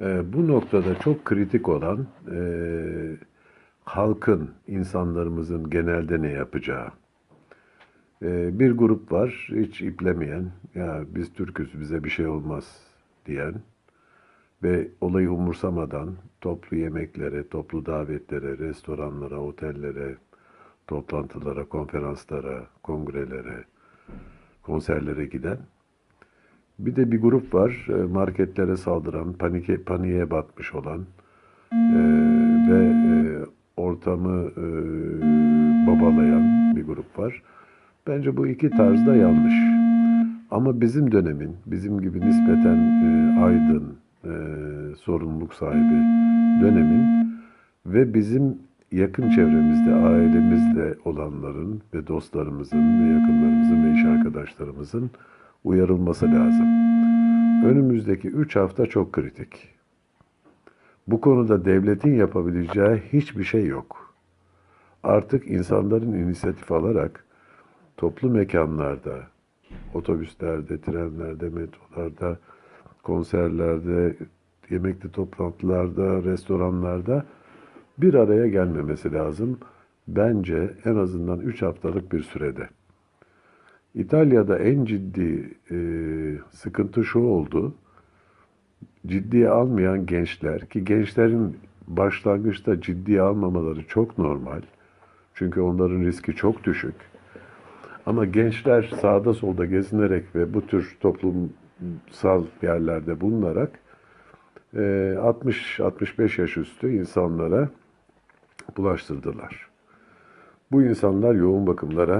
E, bu noktada çok kritik olan e, halkın, insanlarımızın genelde ne yapacağı. E, bir grup var hiç iplemeyen, ya biz Türk'üz bize bir şey olmaz diyen ve olayı umursamadan toplu yemeklere, toplu davetlere, restoranlara, otellere, toplantılara, konferanslara, kongrelere, konserlere giden bir de bir grup var e, marketlere saldıran, panike, paniğe batmış olan e, ve e, ortamı e, babalayan bir grup var. Bence bu iki tarz da yanlış. Ama bizim dönemin, bizim gibi nispeten e, aydın, e, sorumluluk sahibi dönemin ve bizim yakın çevremizde, ailemizde olanların ve dostlarımızın ve yakınlarımızın ve iş arkadaşlarımızın uyarılması lazım. Önümüzdeki 3 hafta çok kritik. Bu konuda devletin yapabileceği hiçbir şey yok. Artık insanların inisiyatif alarak toplu mekanlarda, otobüslerde, trenlerde, metrolarda, konserlerde, yemekli toplantılarda, restoranlarda bir araya gelmemesi lazım. Bence en azından 3 haftalık bir sürede. İtalya'da en ciddi e, sıkıntı şu oldu. Ciddiye almayan gençler ki gençlerin başlangıçta ciddiye almamaları çok normal. Çünkü onların riski çok düşük. Ama gençler sağda solda gezinerek ve bu tür toplumsal yerlerde bulunarak e, 60-65 yaş üstü insanlara bulaştırdılar. Bu insanlar yoğun bakımlara